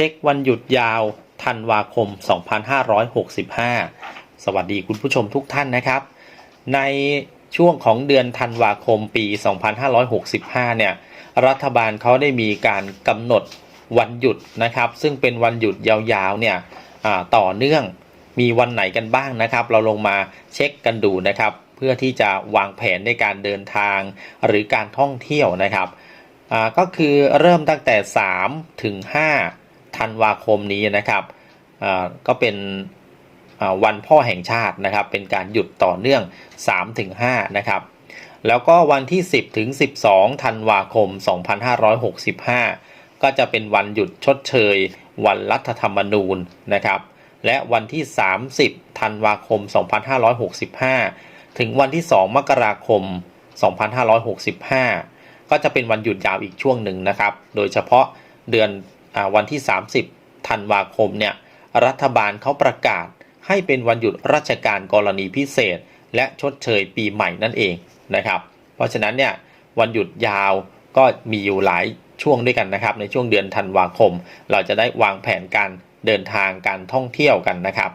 เช็ควันหยุดยาวธันวาคม 2565 สวัสดีคุณผู้ชมทุกท่านนะครับ ในช่วงของเดือนธันวาคมปี 2565 เนี่ย รัฐบาลเขาได้มีการกำหนดวันหยุดนะครับ ซึ่งเป็นวันหยุดยาวๆ เนี่ยต่อเนื่องมีวันไหนกันบ้างนะครับ เราลงมาเช็คกันดูนะครับ เพื่อที่จะวางแผนในการเดินทางหรือการท่องเที่ยวนะครับก็คือเริ่มตั้งแต่ 3 ถึง 5 ธันวาคมนี้นะครับก็เป็นวันพ่อแห่งชาตินะครับ เป็นการหยุดต่อเนื่อง3ถึง5นะครับ แล้วก็วันที่ 10ถึง12 ธันวาคม 2565 ก็จะเป็นวันหยุดชดเชย วันรัฐธรรมนูญนะครับ และวันที่ 30 ธันวาคม 2565 ถึงวันที่ 2 มกราคม 2565 ก็จะเป็นวันหยุดยาวอีกช่วงหนึ่งนะครับ โดยเฉพาะเดือน วันที่ 30ธันวาคมเนี่ยรัฐบาลเขาประกาศให้เป็นวันหยุดราชการกรณีพิเศษ และชดเชยปีใหม่นั่นเองนะครับ เพราะฉะนั้นเนี่ยวันหยุดยาวก็มีอยู่หลายช่วงด้วยกันนะครับ ในช่วงเดือนธันวาคม เราจะได้วางแผนการเดินทางการท่องเที่ยวกันนะครับ